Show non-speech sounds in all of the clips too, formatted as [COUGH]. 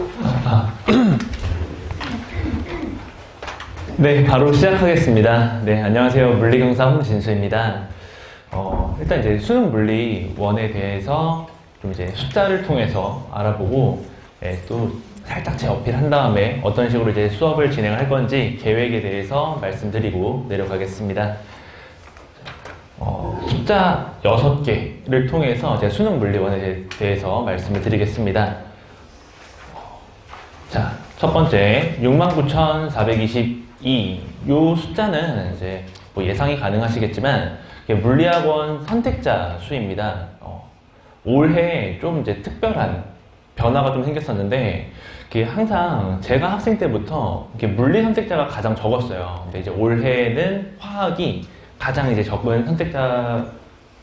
[CLEARS THROAT] 네, 바로 시작하겠습니다. 네, 안녕하세요. 물리경사 홍진수입니다. 어, 일단 이제 수능 물리 원에 대해서 좀 이제 숫자를 통해서 알아보고, 예, 또 살짝 제 어필한 다음에 어떤 식으로 이제 수업을 진행할 건지 계획에 대해서 말씀드리고 내려가겠습니다. 어, 숫자 6개를 통해서 제 수능 물리원에 대해서 말씀을 드리겠습니다. 자, 첫 번째 69,422. 이 숫자는 이제 뭐 예상이 가능하시겠지만 물리학원 선택자 수입니다. 어, 올해 좀 이제 특별한 변화가 좀 생겼었는데 이게 항상 제가 학생 때부터 이렇게 물리 선택자가 가장 적었어요. 근데 이제 올해는 화학이 가장 이제 적은 선택자가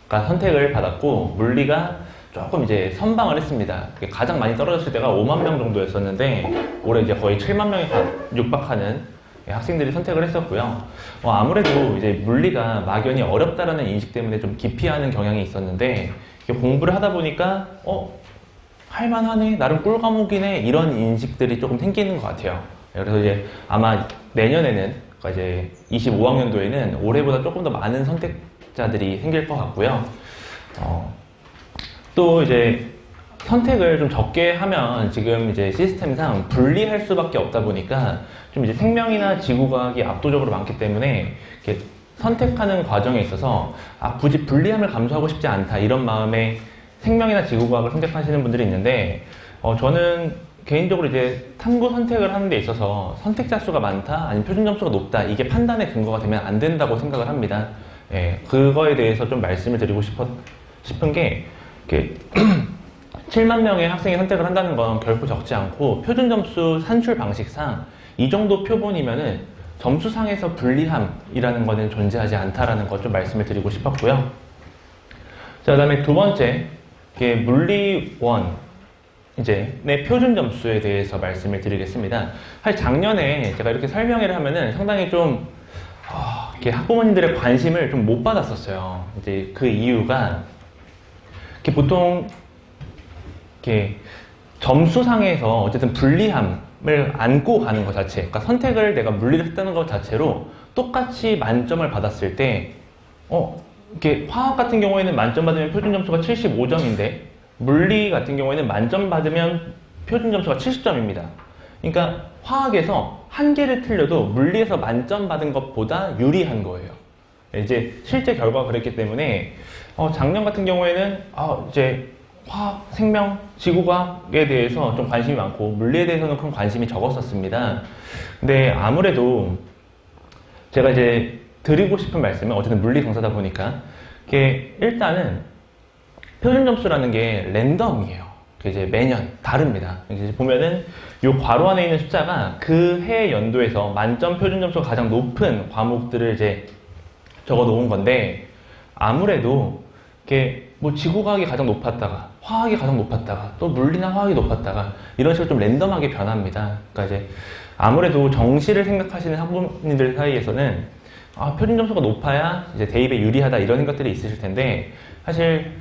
선택을 받았고 물리가 조금 이제 선방을 했습니다. 가장 많이 떨어졌을 때가 5만 명 정도였었는데 올해 이제 거의 7만 명에 가- 육박하는 학생들이 선택을 했었고요. 어, 아무래도 이제 물리가 막연히 어렵다라는 인식 때문에 좀 기피하는 경향이 있었는데 공부를 하다 보니까 어 할만하네 나름 꿀 과목이네 이런 인식들이 조금 생기는 것 같아요. 그래서 이제 아마 내년에는 그러니까 이제 25학년도에는 올해보다 조금 더 많은 선택자들이 생길 것 같고요. 어, 또 이제 선택을 좀 적게 하면 지금 이제 시스템상 분리할 수밖에 없다 보니까 좀 이제 생명이나 지구과학이 압도적으로 많기 때문에 이렇게 선택하는 과정에 있어서 아, 굳이 분리함을 감수하고 싶지 않다 이런 마음에 생명이나 지구과학을 선택하시는 분들이 있는데 어, 저는 개인적으로 이제 탐구 선택을 하는 데 있어서 선택자 수가 많다 아니면 표준 점수가 높다 이게 판단의 근거가 되면 안 된다고 생각을 합니다. 예, 그거에 대해서 좀 말씀을 드리고 싶었, 싶은 게 이렇게 [CLEARS THROAT] 7만 명의 학생이 선택을 한다는 건 결코 적지 않고 표준 점수 산출 방식상 이 정도 표본이면은 점수상에서 불리함이라는 거는 존재하지 않다라는 것 좀 말씀을 드리고 싶었고요. 자, 그다음에 두 번째, 이게 물리원 이제 내 표준 점수에 대해서 말씀을 드리겠습니다. 사실 작년에 제가 이렇게 설명회를 하면은 상당히 좀 아, 이렇게 학부모님들의 관심을 좀 못 받았었어요. 이제 그 이유가 이렇게 보통 이렇게 점수상에서 어쨌든 불리함을 안고 가는 것 자체, 그러니까 선택을 내가 물리를 했다는 것 자체로 똑같이 만점을 받았을 때, 어, 이렇게 화학 같은 경우에는 만점 받으면 표준 점수가 75점인데, 물리 같은 경우에는 만점 받으면 표준 점수가 70점입니다. 그러니까 화학에서 한 개를 틀려도 물리에서 만점 받은 것보다 유리한 거예요. 이제 실제 결과가 그랬기 때문에 어, 작년 같은 경우에는 아, 이제 화학, 생명, 지구과학에 대해서 좀 관심이 많고 물리에 대해서는 큰 관심이 적었었습니다. 근데 아무래도 제가 이제 드리고 싶은 말씀은 어쨌든 물리 강사다 보니까 이게 일단은 표준 점수라는 게 랜덤이에요. 이제 매년 다릅니다. 이제 보면은 요 괄호 안에 있는 숫자가 그 해 연도에서 만점 표준 점수가 가장 높은 과목들을 이제 적어 놓은 건데 아무래도 이게 뭐 지구과학이 가장 높았다가 화학이 가장 높았다가 또 물리나 화학이 높았다가 이런 식으로 좀 랜덤하게 변합니다. 그러니까 이제 아무래도 정시를 생각하시는 학부모님들 사이에서는 아, 표준 점수가 높아야 이제 대입에 유리하다 이런 생각들이 있으실 텐데 사실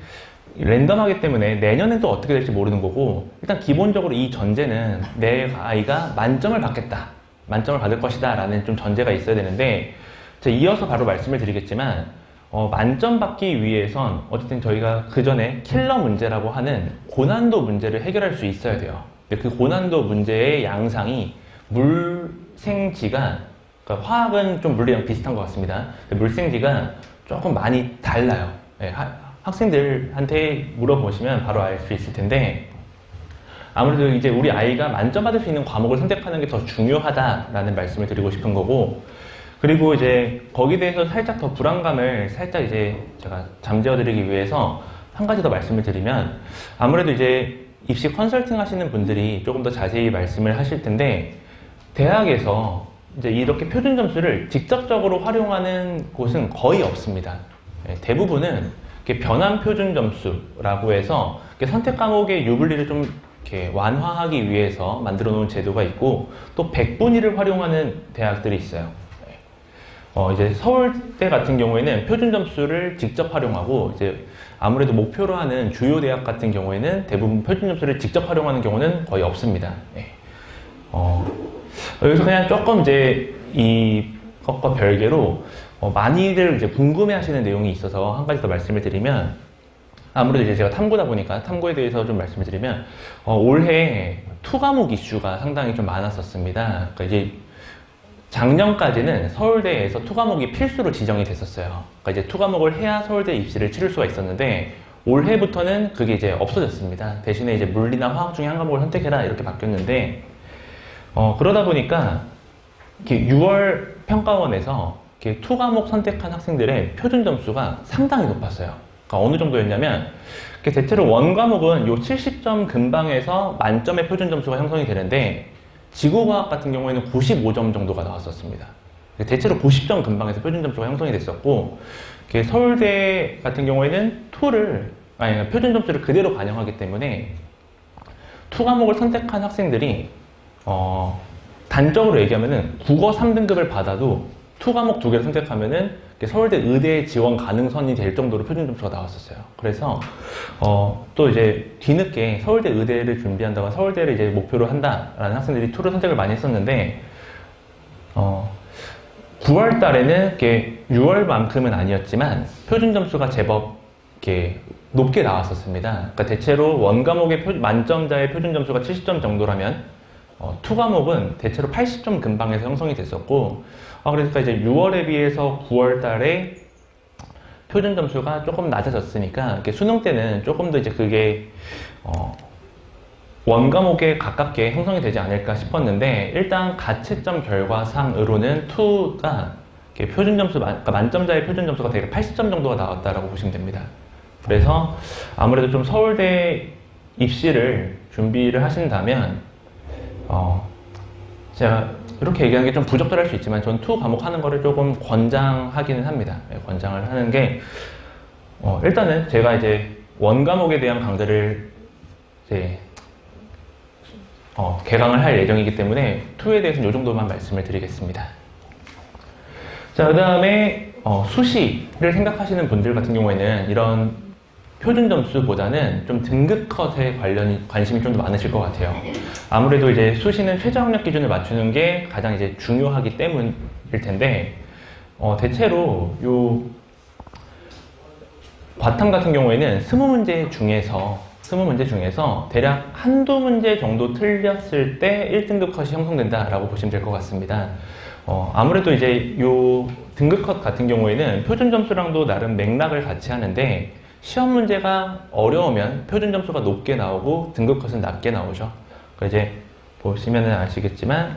랜덤하기 때문에 내년엔 또 어떻게 될지 모르는 거고 일단 기본적으로 이 전제는 내 아이가 만점을 받겠다 만점을 받을 것이다 라는 좀 전제가 있어야 되는데 이어서 바로 말씀을 드리겠지만 어, 만점 받기 위해선 어쨌든 저희가 그 전에 킬러 문제라고 하는 고난도 문제를 해결할 수 있어야 돼요. 근데 그 고난도 문제의 양상이 물생지가 그러니까 화학은 좀 물리랑 비슷한 것 같습니다. 물생지가 조금 많이 달라요. 예, 하- 학생들한테 물어보시면 바로 알 수 있을 텐데 아무래도 이제 우리 아이가 만점 받을 수 있는 과목을 선택하는 게 더 중요하다라는 말씀을 드리고 싶은 거고 그리고 이제 거기에 대해서 살짝 더 불안감을 살짝 이제 제가 잠재워 드리기 위해서 한 가지 더 말씀을 드리면 아무래도 이제 입시 컨설팅 하시는 분들이 조금 더 자세히 말씀을 하실 텐데 대학에서 이제 이렇게 표준 점수를 직접적으로 활용하는 곳은 거의 없습니다. 예, 대부분은 변환 표준 점수라고 해서 선택 과목의 유불리를 좀 이렇게 완화하기 위해서 만들어 놓은 제도가 있고 또 백분위를 활용하는 대학들이 있어요. 어, 이제 서울대 같은 경우에는 표준 점수를 직접 활용하고 이제 아무래도 목표로 하는 주요 대학 같은 경우에는 대부분 표준 점수를 직접 활용하는 경우는 거의 없습니다. 예. 어, 여기서 그냥 조금 이제 이 것과 별개로 어, 많이들 이제 궁금해하시는 내용이 있어서 한 가지 더 말씀을 드리면 아무래도 이제 제가 탐구다 보니까 탐구에 대해서 좀 말씀을 드리면 어, 올해 투 과목 이슈가 상당히 좀 많았었습니다. 그러니까 이제 작년까지는 서울대에서 투 과목이 필수로 지정이 됐었어요. 그러니까 이제 투 과목을 해야 서울대 입시를 치를 수가 있었는데 올해부터는 그게 이제 없어졌습니다. 대신에 이제 물리나 화학 중에 한 과목을 선택해라 이렇게 바뀌었는데 어, 그러다 보니까 이렇게 6월 평가원에서 이렇게 투 과목 선택한 학생들의 표준 점수가 상당히 높았어요. 그러니까 어느 정도였냐면 대체로 원 과목은 요 70점 근방에서 만점의 표준 점수가 형성이 되는데 지구과학 같은 경우에는 95점 정도가 나왔었습니다. 대체로 90점 근방에서 표준 점수가 형성이 됐었고 서울대 같은 경우에는 투를 아니 표준 점수를 그대로 반영하기 때문에 투 과목을 선택한 학생들이 어, 단적으로 얘기하면은 국어 3등급을 받아도 투 과목 두 개를 선택하면은 서울대 의대 지원 가능선이 될 정도로 표준 점수가 나왔었어요. 그래서 어, 또 이제 뒤늦게 서울대 의대를 준비한다고 서울대를 이제 목표로 한다라는 학생들이 투를 선택을 많이 했었는데 어, 9월 달에는 이렇게 6월만큼은 아니었지만 표준 점수가 제법 이렇게 높게 나왔었습니다. 그러니까 대체로 원 과목의 표- 만점자의 표준 점수가 70점 정도라면 어, 투 과목은 대체로 80점 근방에서 형성이 됐었고 아, 그러니까 이제 6월에 비해서 9월 달에 표준 점수가 조금 낮아졌으니까 수능 때는 조금 더 이제 그게 어, 원 과목에 가깝게 형성이 되지 않을까 싶었는데 일단 가채점 결과상으로는 2가 표준 점수 만, 그러니까 만점자의 표준 점수가 대개 80점 정도가 나왔다라고 보시면 됩니다. 그래서 아무래도 좀 서울대 입시를 준비를 하신다면 어, 제가 이렇게 얘기하는 게 좀 부적절할 수 있지만 전 투 과목 하는 거를 조금 권장하기는 합니다. 예, 권장을 하는 게 어, 일단은 제가 이제 원 과목에 대한 강좌를 이제 어, 개강을 할 예정이기 때문에 투에 대해서는 이 정도만 말씀을 드리겠습니다. 자, 그 다음에 어, 수시를 생각하시는 분들 같은 경우에는 이런 표준 점수보다는 좀 등급 컷에 관련 관심이 좀 더 많으실 것 같아요. 아무래도 이제 수시는 최저 학력 기준을 맞추는 게 가장 이제 중요하기 때문일 텐데 어, 대체로 요 과탐 같은 경우에는 스무 문제 중에서 스무 문제 중에서 대략 한두 문제 정도 틀렸을 때 1등급 컷이 형성된다라고 보시면 될 것 같습니다. 어, 아무래도 이제 요 등급 컷 같은 경우에는 표준 점수랑도 나름 맥락을 같이 하는데 시험 문제가 어려우면 표준 점수가 높게 나오고 등급 컷은 낮게 나오죠. 그 이제 보시면은 아시겠지만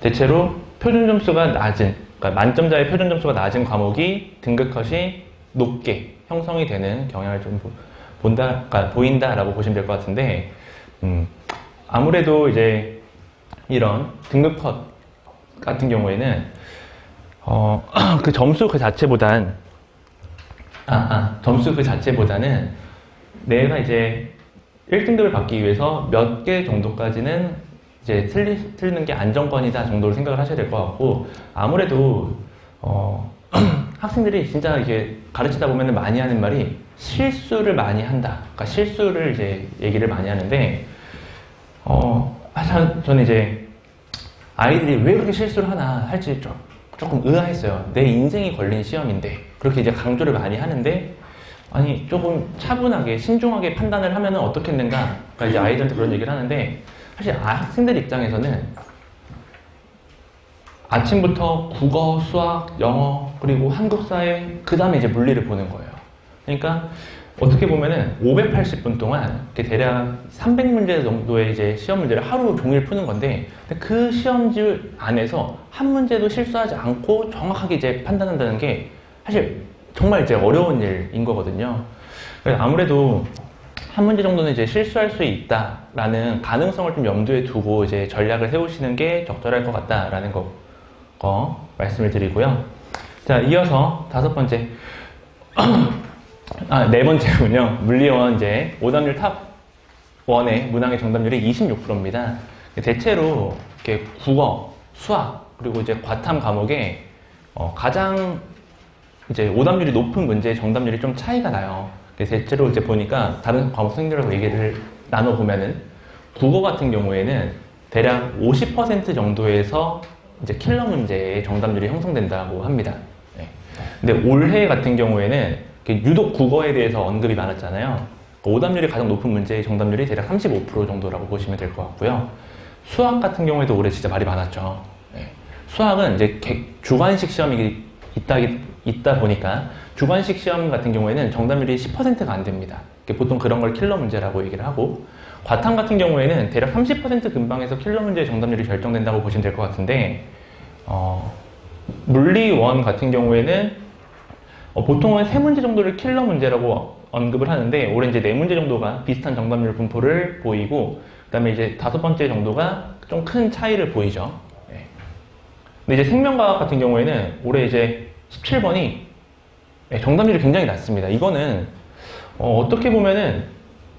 대체로 표준 점수가 낮은 그러니까 만점자의 표준 점수가 낮은 과목이 등급 컷이 높게 형성이 되는 경향을 좀 보- 본다, 그러니까 보인다라고 보시면 될 것 같은데 음, 아무래도 이제 이런 등급 컷 같은 경우에는 어, [CLEARS THROAT] 그 점수 그 자체보단 아, 아, 점수 그 자체보다는 내가 이제 1등급을 받기 위해서 몇 개 정도까지는 이제 틀리, 틀리는 게 안정권이다 정도로 생각을 하셔야 될 것 같고 아무래도 어, [CLEARS THROAT] 학생들이 진짜 이게 가르치다 보면 많이 하는 말이 실수를 많이 한다. 그러니까 실수를 이제 얘기를 많이 하는데 어, 저는 이제 아이들이 왜 그렇게 실수를 하나 할지 좀, 조금 의아했어요. 내 인생이 걸린 시험인데 그렇게 이제 강조를 많이 하는데 아니 조금 차분하게 신중하게 판단을 하면 어떻겠는가? 그러니까 이제 아이들한테 그런 얘기를 하는데 사실 아- 학생들 입장에서는 아침부터 국어, 수학, 영어 그리고 한국사회 그 다음에 이제 물리를 보는 거예요. 그러니까 어떻게 보면은 580분 동안 대략 300문제 정도의 이제 시험 문제를 하루 종일 푸는 건데 그 시험지 안에서 한 문제도 실수하지 않고 정확하게 이제 판단한다는 게 사실 정말 이제 어려운 일인 거거든요. 아무래도 한 문제 정도는 이제 실수할 수 있다라는 가능성을 좀 염두에 두고 이제 전략을 세우시는 게 적절할 것 같다라는 거, 거 말씀을 드리고요. 자, 이어서 다섯 번째. [CLEARS THROAT] 아, 네 번째군요. 물리원 이제 오답률 탑 1의 문항의 정답률이 26%입니다. 대체로 이렇게 국어, 수학, 그리고 이제 과탐 과목에 어, 가장 이제 오답률이 높은 문제의 정답률이 좀 차이가 나요. 그래서 대체로 이제 보니까 다른 과목 선생님들하고 얘기를 나눠보면은 국어 같은 경우에는 대략 50% 정도에서 이제 킬러 문제의 정답률이 형성된다고 합니다. 네. 근데 올해 같은 경우에는 유독 국어에 대해서 언급이 많았잖아요. 그 오답률이 가장 높은 문제의 정답률이 대략 35% 정도라고 보시면 될 것 같고요. 수학 같은 경우에도 올해 진짜 말이 많았죠. 네. 수학은 이제 객- 주관식 시험이 있다, 있다 보니까 주관식 시험 같은 경우에는 정답률이 10%가 안 됩니다. 보통 그런 걸 킬러 문제라고 얘기를 하고 과탐 같은 경우에는 대략 30% 근방에서 킬러 문제의 정답률이 결정된다고 보시면 될 것 같은데 어, 물리원 같은 경우에는 어, 보통은 세 문제 정도를 킬러 문제라고 언급을 하는데 올해 이제 네 문제 정도가 비슷한 정답률 분포를 보이고 그 다음에 이제 다섯 번째 정도가 좀 큰 차이를 보이죠. 예. 근데 이제 생명과학 같은 경우에는 올해 이제 17번이 정답률이 굉장히 낮습니다. 이거는 어, 떻게 보면은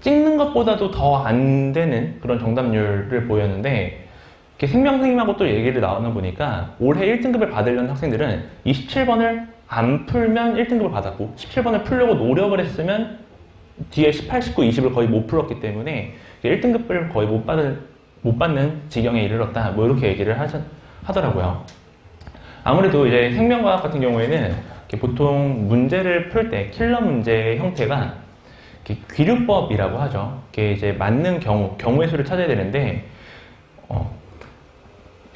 찍는 것보다도 더 안 되는 그런 정답률을 보였는데 이렇게 생명 선생님하고 또 얘기를 나누다 보니까 올해 1등급을 받으려는 학생들은 27번을 안 풀면 1등급을 받았고 17번을 풀려고 노력을 했으면 뒤에 18, 19, 20을 거의 못 풀었기 때문에 1등급을 거의 못 받은 못 받는 지경에 이르렀다. 뭐 이렇게 얘기를 하셨, 하더라고요. 아무래도 이제 생명과학 같은 경우에는 보통 문제를 풀 때 킬러 문제의 형태가 귀류법이라고 하죠. 이게 이제 맞는 경우, 경우의 수를 찾아야 되는데 어,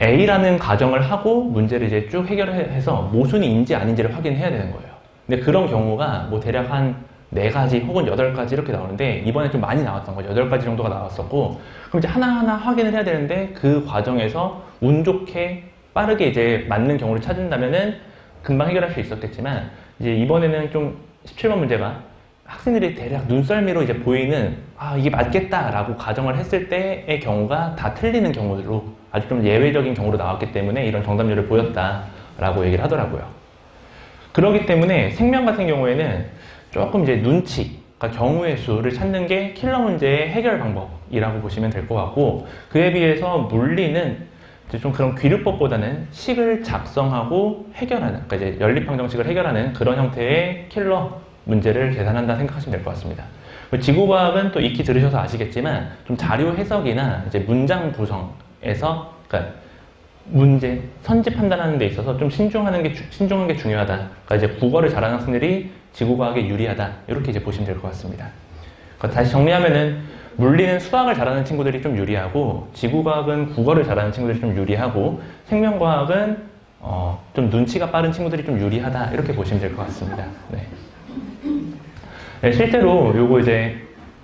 A라는 가정을 하고 문제를 이제 쭉 해결해서 모순이 인지 아닌지를 확인해야 되는 거예요. 근데 그런 경우가 뭐 대략 한 네 가지 혹은 여덟 가지 이렇게 나오는데 이번에 좀 많이 나왔던 거죠. 여덟 가지 정도가 나왔었고 그럼 이제 하나하나 확인을 해야 되는데 그 과정에서 운 좋게 빠르게 이제 맞는 경우를 찾는다면은 금방 해결할 수 있었겠지만 이제 이번에는 좀 17번 문제가 학생들이 대략 눈썰미로 이제 보이는 아 이게 맞겠다라고 가정을 했을 때의 경우가 다 틀리는 경우로 아주 좀 예외적인 경우로 나왔기 때문에 이런 정답률을 보였다라고 얘기를 하더라고요. 그렇기 때문에 생명 같은 경우에는 조금 이제 눈치, 그러니까 경우의 수를 찾는 게 킬러 문제의 해결 방법이라고 보시면 될 것 같고 그에 비해서 물리는 이제 좀 그런 귀류법보다는 식을 작성하고 해결하는, 그러니까 이제 연립방정식을 해결하는 그런 형태의 킬러 문제를 계산한다 생각하시면 될 것 같습니다. 지구과학은 또 익히 들으셔서 아시겠지만 좀 자료 해석이나 이제 문장 구성에서 그러니까 문제 선지 판단하는 데 있어서 좀 신중하는 게 주- 신중한 게 중요하다. 그러니까 이제 국어를 잘하는 학생들이 지구과학에 유리하다. 이렇게 이제 보시면 될 것 같습니다. 다시 정리하면은 물리는 수학을 잘하는 친구들이 좀 유리하고 지구과학은 국어를 잘하는 친구들이 좀 유리하고 생명과학은 어, 좀 눈치가 빠른 친구들이 좀 유리하다. 이렇게 보시면 될 것 같습니다. 네. 네, 실제로 요거 이제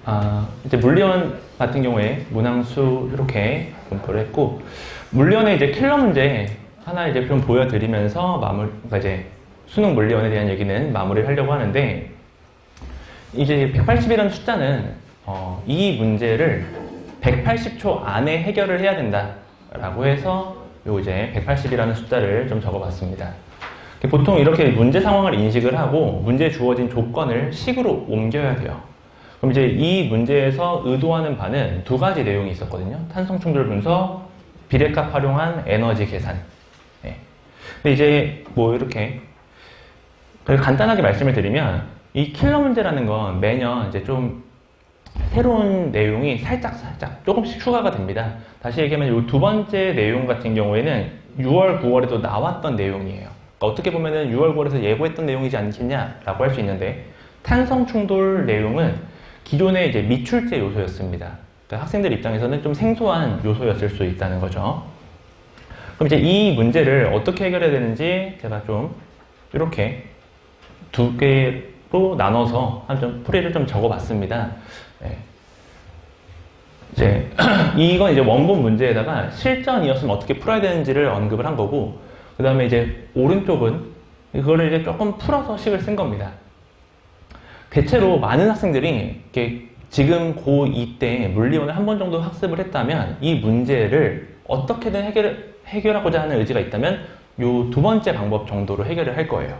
아, 이제 물리원 같은 경우에 문항수 이렇게 분포를 했고 물리원의 이제 킬러 문제 하나 이제 좀 보여드리면서 마무리 그러니까 이제 수능 물리원에 대한 얘기는 마무리를 하려고 하는데 이제 180이라는 숫자는 어, 이 문제를 180초 안에 해결을 해야 된다라고 해서 요 이제 180이라는 숫자를 좀 적어봤습니다. 보통 이렇게 문제 상황을 인식을 하고 문제에 주어진 조건을 식으로 옮겨야 돼요. 그럼 이제 이 문제에서 의도하는 바는 두 가지 내용이 있었거든요. 탄성 충돌 분석, 비례값 활용한 에너지 계산. 네. 근데 이제 뭐 이렇게 간단하게 말씀을 드리면 이 킬러 문제라는 건 매년 이제 좀 새로운 내용이 살짝 살짝 조금씩 추가가 됩니다. 다시 얘기하면 이 두 번째 내용 같은 경우에는 6월, 9월에도 나왔던 내용이에요. 그러니까 어떻게 보면 은 6월, 9월에서 예고했던 내용이지 않겠냐라고 할 수 있는데 탄성 충돌 내용은 기존의 이제 미출제 요소였습니다. 그러니까 학생들 입장에서는 좀 생소한 요소였을 수 있다는 거죠. 그럼 이제 이 문제를 어떻게 해결해야 되는지 제가 좀 이렇게 두 개로 나눠서 한좀 풀이를 좀 적어봤습니다. 네. 이제 [CLEARS THROAT] 이건 이제 원본 문제에다가 실전이었으면 어떻게 풀어야 되는지를 언급을 한 거고 그 다음에 이제 오른쪽은 이거를 이제 조금 풀어서 식을 쓴 겁니다. 대체로 많은 학생들이 이렇게 지금 고2 때 물리원을 한 번 정도 학습을 했다면 이 문제를 어떻게든 해결, 해결하고자 하는 의지가 있다면 요두 번째 방법 정도로 해결을 할 거예요.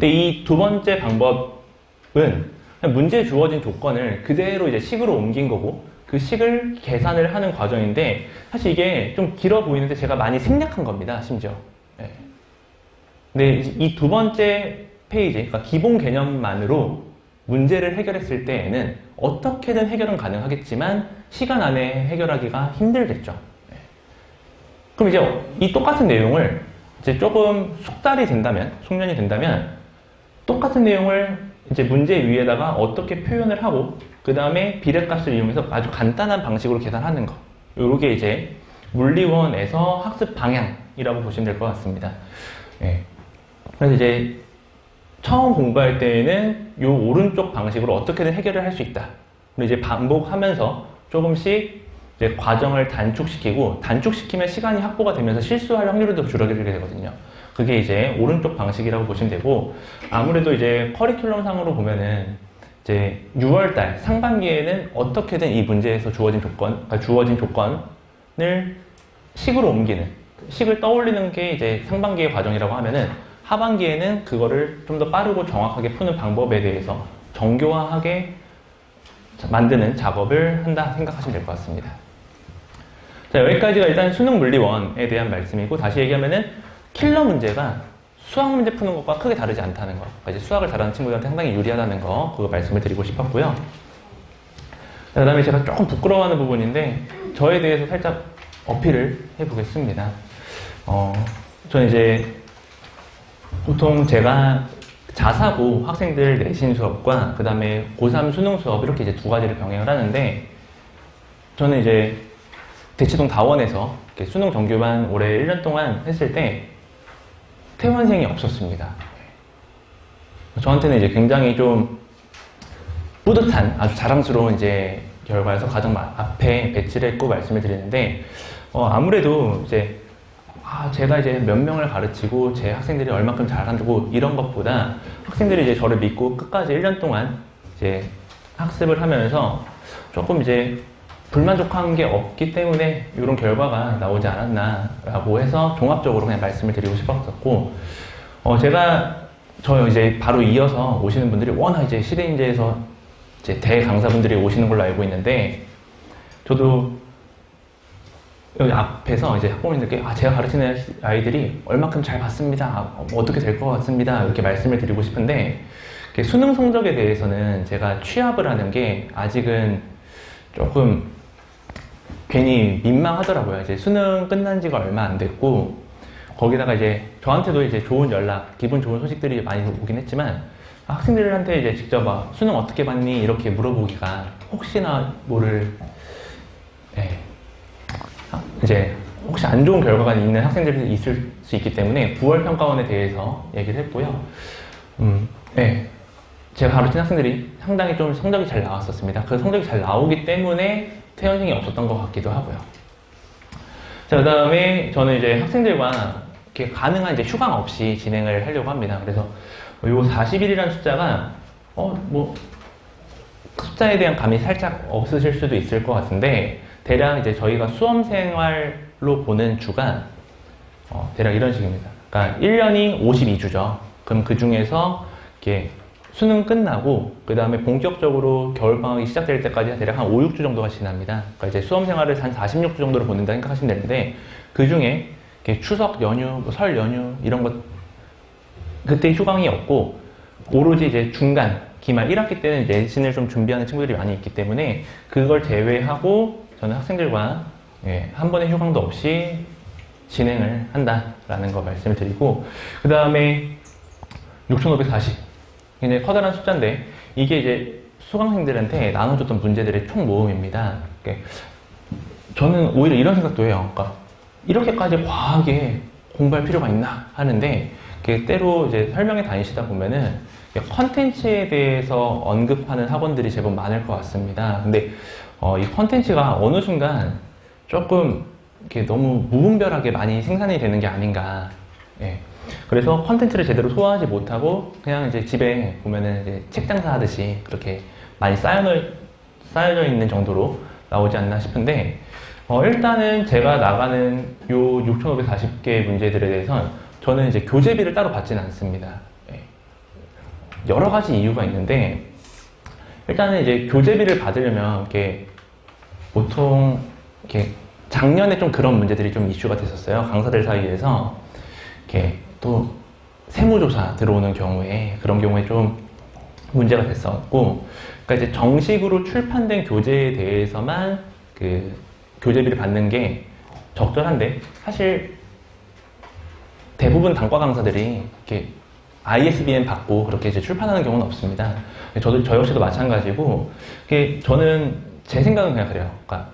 근데 이 두 번째 방법은 문제에 주어진 조건을 그대로 이제 식으로 옮긴 거고 그 식을 계산을 하는 과정인데 사실 이게 좀 길어 보이는데 제가 많이 생략한 겁니다. 심지어. 네. 근데 이 두 번째 페이지, 그러니까 기본 개념만으로 문제를 해결했을 때에는 어떻게든 해결은 가능하겠지만 시간 안에 해결하기가 힘들겠죠. 네. 그럼 이제 이 똑같은 내용을 이제 조금 숙달이 된다면, 숙련이 된다면 똑같은 내용을 이제 문제 위에다가 어떻게 표현을 하고 그 다음에 비례값을 이용해서 아주 간단한 방식으로 계산하는 거. 요게 이제 물리원에서 학습 방향이라고 보시면 될 것 같습니다. 예. 그래서 이제 처음 공부할 때에는 요 오른쪽 방식으로 어떻게든 해결을 할 수 있다. 근데 이제 반복하면서 조금씩 이제 과정을 단축시키고 단축시키면 시간이 확보가 되면서 실수할 확률이 더 줄어들게 되거든요. 그게 이제 오른쪽 방식이라고 보시면 되고 아무래도 이제 커리큘럼 상으로 보면은 이제 6월달 상반기에는 어떻게든 이 문제에서 주어진 조건, 그러니까 주어진 조건을 식으로 옮기는 식을 떠올리는 게 이제 상반기의 과정이라고 하면은 하반기에는 그거를 좀 더 빠르고 정확하게 푸는 방법에 대해서 정교화하게 만드는 작업을 한다 생각하시면 될 것 같습니다. 자, 여기까지가 일단 수능 물리원에 대한 말씀이고 다시 얘기하면은 킬러 문제가 수학 문제 푸는 것과 크게 다르지 않다는 거. 그러니까 이제 수학을 잘하는 친구들한테 상당히 유리하다는 거, 그거 말씀을 드리고 싶었고요. 그 다음에 제가 조금 부끄러워하는 부분인데, 저에 대해서 살짝 어필을 해보겠습니다. 어, 저는 이제 보통 제가 자사고 학생들 내신 수업과 그 다음에 고3 수능 수업 이렇게 이제 두 가지를 병행을 하는데, 저는 이제 대치동 다원에서 수능 정규반 올해 1년 동안 했을 때 퇴원생이 없었습니다. 저한테는 이제 굉장히 좀 뿌듯한 아주 자랑스러운 이제 결과여서 가장 마- 앞에 배치를 했고 말씀을 드리는데 어, 아무래도 이제 아, 제가 이제 몇 명을 가르치고 제 학생들이 얼마큼 잘한다고 이런 것보다 학생들이 이제 저를 믿고 끝까지 1년 동안 이제 학습을 하면서 조금 이제 불만족한 게 없기 때문에 이런 결과가 나오지 않았나라고 해서 종합적으로 그냥 말씀을 드리고 싶었었고, 어, 제가 저 이제 바로 이어서 오시는 분들이 워낙 이제 시대인재에서 이제 대강사분들이 오시는 걸로 알고 있는데, 저도 여기 앞에서 이제 학부모님들께 아, 제가 가르치는 아이들이 얼마큼 잘 봤습니다. 아, 뭐 어떻게 될 것 같습니다. 이렇게 말씀을 드리고 싶은데, 수능 성적에 대해서는 제가 취합을 하는 게 아직은 조금 괜히 민망하더라고요. 이제 수능 끝난 지가 얼마 안 됐고, 거기다가 이제 저한테도 이제 좋은 연락, 기분 좋은 소식들이 많이 오긴 했지만, 학생들한테 이제 직접 막 수능 어떻게 봤니? 이렇게 물어보기가 혹시나 모를, 예, 아, 이제 혹시 안 좋은 결과가 있는 학생들이 있을 수 있기 때문에 9월 평가원에 대해서 얘기를 했고요. 음, 예. 제가 가르친 학생들이 상당히 좀 성적이 잘 나왔었습니다. 그 성적이 잘 나오기 때문에 퇴원생이 없었던 것 같기도 하고요. 자, 그 다음에 저는 이제 학생들과 이렇게 가능한 이제 휴강 없이 진행을 하려고 합니다. 그래서 요 40일이라는 숫자가, 어, 뭐, 숫자에 대한 감이 살짝 없으실 수도 있을 것 같은데, 대략 이제 저희가 수험 생활로 보는 주간, 어, 대략 이런 식입니다. 그러니까 1년이 52주죠. 그럼 그 중에서 이렇게 수능 끝나고 그 다음에 본격적으로 겨울방학이 시작될 때까지 대략 한 5, 6주 정도가 지납니다. 그러니까 이제 수험 생활을 한 46주 정도를 보낸다 생각하시면 되는데 그 중에 추석 연휴, 뭐 설 연휴 이런 것 그때 휴강이 없고 오로지 이제 중간 기말 1학기 때는 내신을 좀 준비하는 친구들이 많이 있기 때문에 그걸 제외하고 저는 학생들과 예, 한 번의 휴강도 없이 진행을 한다라는 거 말씀을 드리고 그 다음에 6,540 굉장히 커다란 숫자인데 이게 이제 수강생들한테 나눠줬던 문제들의 총 모음입니다. 저는 오히려 이런 생각도 해요. 그러니까 이렇게까지 과하게 공부할 필요가 있나 하는데 때로 이제 설명회 다니시다 보면은 컨텐츠에 대해서 언급하는 학원들이 제법 많을 것 같습니다. 근데 어, 이 컨텐츠가 어느 순간 조금 이렇게 너무 무분별하게 많이 생산이 되는 게 아닌가. 예. 그래서 컨텐츠를 제대로 소화하지 못하고 그냥 이제 집에 보면은 이제 책 장사하듯이 그렇게 많이 쌓여져, 쌓여져 있는 정도로 나오지 않나 싶은데 어, 일단은 제가 나가는 요 6,540개 문제들에 대해서는 저는 이제 교재비를 따로 받지는 않습니다. 예. 여러 가지 이유가 있는데 일단은 이제 교재비를 받으려면 이렇게 보통 이렇게 작년에 좀 그런 문제들이 좀 이슈가 됐었어요. 강사들 사이에서 이렇게 또 세무조사 들어오는 경우에 그런 경우에 좀 문제가 됐었고, 그러니까 이제 정식으로 출판된 교재에 대해서만 그 교재비를 받는 게 적절한데 사실 대부분 단과 강사들이 이렇게 ISBN 받고 그렇게 이제 출판하는 경우는 없습니다. 저도 저 역시도 마찬가지고, 저는 제 생각은 그냥 그래요. 그러니까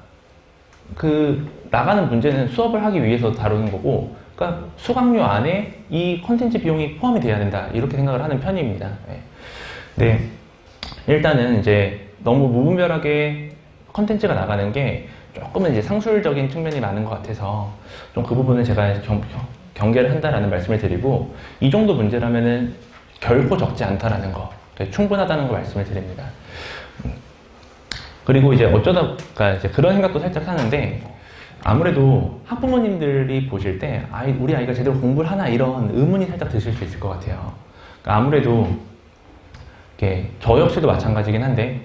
그 나가는 문제는 수업을 하기 위해서 다루는 거고, 그러니까 수강료 안에 이 컨텐츠 비용이 포함이 돼야 된다 이렇게 생각을 하는 편입니다. 네. 네. 일단은 이제 너무 무분별하게 컨텐츠가 나가는 게 조금은 이제 상술적인 측면이 많은 것 같아서 좀 그 부분은 제가 경, 경계를 한다라는 말씀을 드리고 이 정도 문제라면은 결코 적지 않다라는 거 네, 충분하다는 거 말씀을 드립니다. 음. 그리고 이제 어쩌다 가 이제 그런 생각도 살짝 하는데 아무래도 학부모님들이 보실 때 아이 우리 아이가 제대로 공부를 하나 이런 의문이 살짝 드실 수 있을 것 같아요. 그러니까 아무래도 이게 저 역시도 마찬가지긴 한데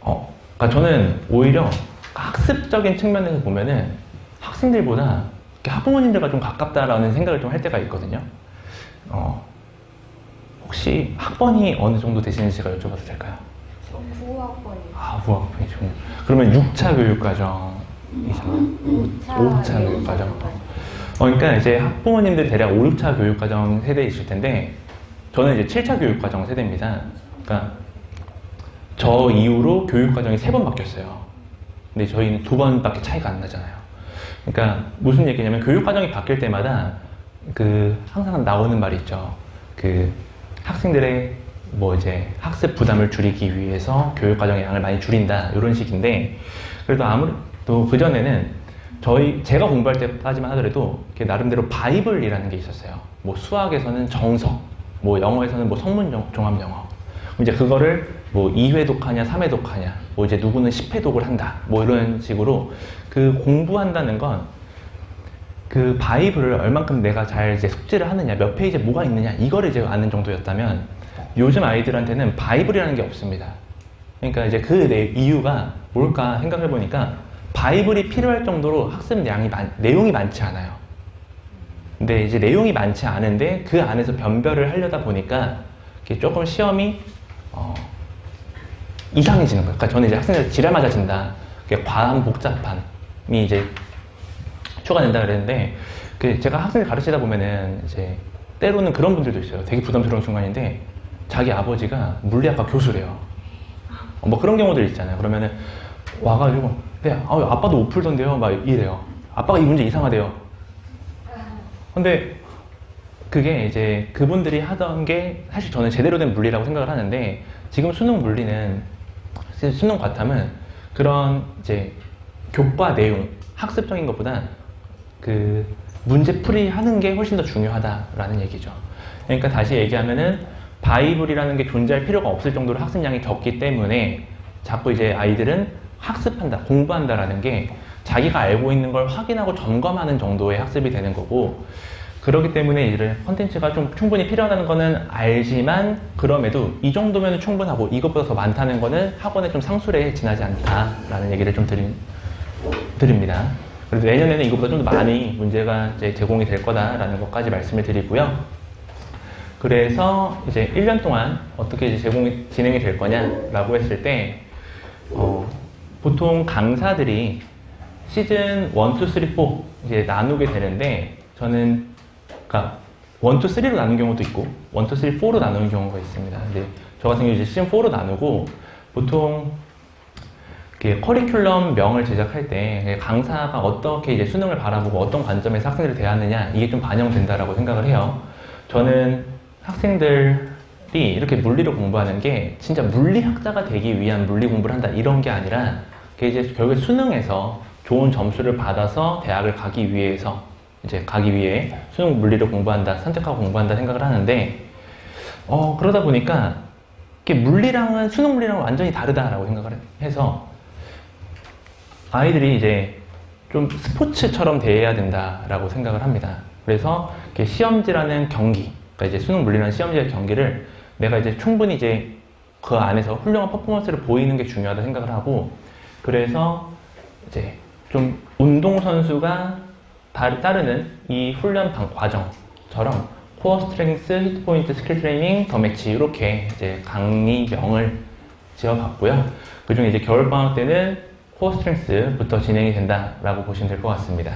어, 그러니까 저는 오히려 학습적인 측면에서 보면은 학생들보다 이렇게 학부모님들과 좀 가깝다라는 생각을 좀 할 때가 있거든요. 어, 혹시 학번이 어느 정도 되시는지가 여쭤봐도 될까요? 저 9학번이요. 아, 우학번이시군요. 그러면 6차 교육과정 이잖아요. 5차 교육과정. 어, 그러니까 이제 학부모님들 대략 5, 6차 교육과정 세대이실 텐데, 저는 이제 7차 교육과정 세대입니다. 그러니까 저 이후로 교육과정이 세 번 바뀌었어요. 근데 저희는 두 번밖에 차이가 안 나잖아요. 그러니까 무슨 얘기냐면 교육과정이 바뀔 때마다 그 항상 나오는 말이 있죠. 그 학생들의 뭐 이제 학습 부담을 줄이기 위해서 교육과정의 양을 많이 줄인다 이런 식인데 그래도 아무래 도그 전에는 저희 제가 공부할 때까지만 하더라도 나름대로 바이블이라는 게 있었어요. 뭐 수학에서는 정석, 뭐 영어에서는 뭐 성문 종- 종합 영어. 이제 그거를 뭐 2회 독하냐, 3회 독하냐, 뭐 이제 누구는 10회 독을 한다, 뭐 이런 식으로 그 공부한다는 건 그 바이블을 얼만큼 내가 잘 이제 숙지를 하느냐, 몇 페이지에 뭐가 있느냐, 이거를 이제 아는 정도였다면 요즘 아이들한테는 바이블이라는 게 없습니다. 그러니까 이제 그 내- 이유가 뭘까 생각해 보니까 바이블이 필요할 정도로 학습 양이 많, 내용이 많지 않아요. 근데 이제 내용이 많지 않은데 그 안에서 변별을 하려다 보니까 조금 시험이 어, 이상해지는 거예요. 그러니까 저는 이제 학생들 지랄 맞아진다. 그게 과한 복잡함이 이제 추가된다 그랬는데 그 제가 학생들 가르치다 보면은 이제 때로는 그런 분들도 있어요. 되게 부담스러운 순간인데 자기 아버지가 물리학과 교수래요. 어, 뭐 그런 경우들 있잖아요. 그러면은 와가지고 네, 아, 아빠도 못 풀던데요. 막 이래요. 아빠가 이 문제 이상하대요. 근데 그게 이제 그분들이 하던 게 사실 저는 제대로 된 물리라고 생각을 하는데 지금 수능 물리는 수능 과탐은 그런 이제 교과 내용 학습적인 것보다 그 문제 풀이 하는 게 훨씬 더 중요하다라는 얘기죠. 그러니까 다시 얘기하면은 바이블이라는 게 존재할 필요가 없을 정도로 학습량이 적기 때문에 자꾸 이제 아이들은 학습한다, 공부한다라는 게 자기가 알고 있는 걸 확인하고 점검하는 정도의 학습이 되는 거고 그렇기 때문에 이제 컨텐츠가 좀 충분히 필요하다는 거는 알지만 그럼에도 이 정도면 충분하고 이것보다 더 많다는 거는 학원에 좀 상술에 지나지 않다라는 얘기를 좀 드린, 드립니다. 그래도 내년에는 이것보다 좀 더 많이 문제가 이제 제공이 될 거다라는 것까지 말씀을 드리고요. 그래서 이제 1년 동안 어떻게 이제 제공이 진행이 될 거냐라고 했을 때 어, 보통 강사들이 시즌 1, 2, 3, 4 이제 나누게 되는데 저는 그러니까 1, 2, 3로 나눈 경우도 있고 1, 2, 3, 4로 나누는 경우가 있습니다. 근데 저 같은 경우 이제 시즌 4로 나누고 보통 커리큘럼 명을 제작할 때 강사가 어떻게 이제 수능을 바라보고 어떤 관점에서 학생들을 대하느냐 이게 좀 반영된다라고 생각을 해요. 저는 학생들이 이렇게 물리를 공부하는 게 진짜 물리학자가 되기 위한 물리 공부를 한다 이런 게 아니라 이제 결국에 수능에서 좋은 점수를 받아서 대학을 가기 위해서 이제 가기 위해 수능 물리를 공부한다 선택하고 공부한다 생각을 하는데 어 그러다 보니까 이게 물리랑은 수능 물리랑은 완전히 다르다라고 생각을 해서 아이들이 이제 좀 스포츠처럼 대해야 된다라고 생각을 합니다. 그래서 시험지라는 경기, 그러니까 이제 수능 물리라는 시험지의 경기를 내가 이제 충분히 이제 그 안에서 훌륭한 퍼포먼스를 보이는 게 중요하다 생각을 하고 그래서 이제 좀 운동선수가 다- 따르는 이 훈련 방- 과정처럼 코어 스트렝스, 히트 포인트, 스킬 트레이닝, 더 매치 이렇게 이제 강의명을 지어봤고요. 그 중에 이제 겨울 방학 때는 코어 스트렝스부터 진행이 된다라고 보시면 될 것 같습니다.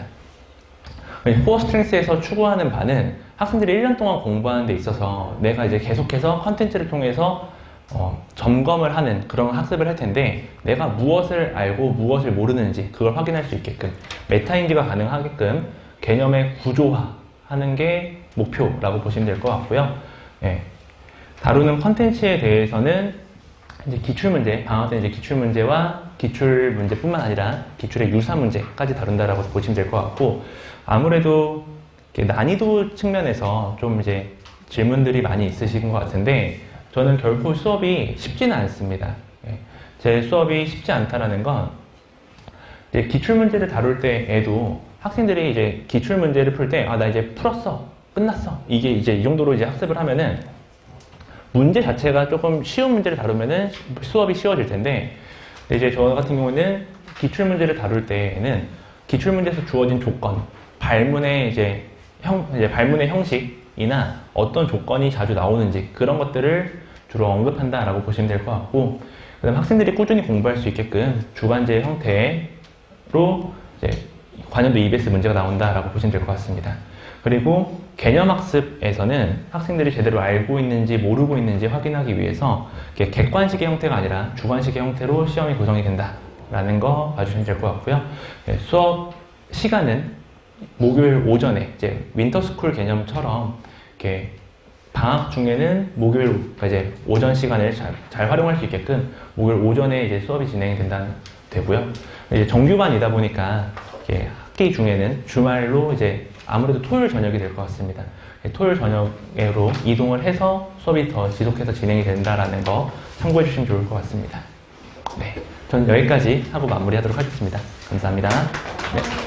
코어 스트렝스에서 추구하는 바는 학생들이 1년 동안 공부하는 데 있어서 내가 이제 계속해서 컨텐츠를 통해서 어, 점검을 하는 그런 학습을 할 텐데 내가 무엇을 알고 무엇을 모르는지 그걸 확인할 수 있게끔 메타인지가 가능하게끔 개념의 구조화하는 게 목표라고 보시면 될 것 같고요. 예. 다루는 컨텐츠에 대해서는 이제 기출 문제, 방학 때 이제 기출 문제와 기출 문제뿐만 아니라 기출의 유사 문제까지 다룬다라고 보시면 될 것 같고 아무래도 난이도 측면에서 좀 이제 질문들이 많이 있으신 것 같은데 저는 결코 수업이 쉽지는 않습니다. 예. 제 수업이 쉽지 않다라는 건 기출 문제를 다룰 때에도 학생들이 이제 기출 문제를 풀 때 아 나 이제 풀었어 끝났어 이게 이제 이 정도로 이제 학습을 하면은 문제 자체가 조금 쉬운 문제를 다루면은 수업이 쉬워질 텐데 이제 저 같은 경우는 기출 문제를 다룰 때에는 기출 문제에서 주어진 조건 발문의 이제 형 이제 발문의 형식이나 어떤 조건이 자주 나오는지 그런 것들을 주로 언급한다라고 보시면 될 것 같고 그다음 학생들이 꾸준히 공부할 수 있게끔 주관제 형태로 이제 관연도 EBS 문제가 나온다라고 보시면 될 것 같습니다. 그리고 개념학습에서는 학생들이 제대로 알고 있는지 모르고 있는지 확인하기 위해서 객관식의 형태가 아니라 주관식의 형태로 시험이 구성이 된다라는 거 봐주시면 될 것 같고요. 네, 수업 시간은 목요일 오전에 이제 윈터스쿨 개념처럼 이렇게 방학 중에는 목요일 그러니까 이제 오전 시간을 잘, 잘 활용할 수 있게끔 목요일 오전에 이제 수업이 진행이 된다 되고요. 이제 정규반이다 보니까 학기 중에는 주말로 이제 아무래도 토요일 저녁이 될 것 같습니다. 토요일 저녁으로 이동을 해서 수업이 더 지속해서 진행이 된다라는 거 참고해 주시면 좋을 것 같습니다. 네, 전 여기까지 하고 마무리하도록 하겠습니다. 감사합니다. 네.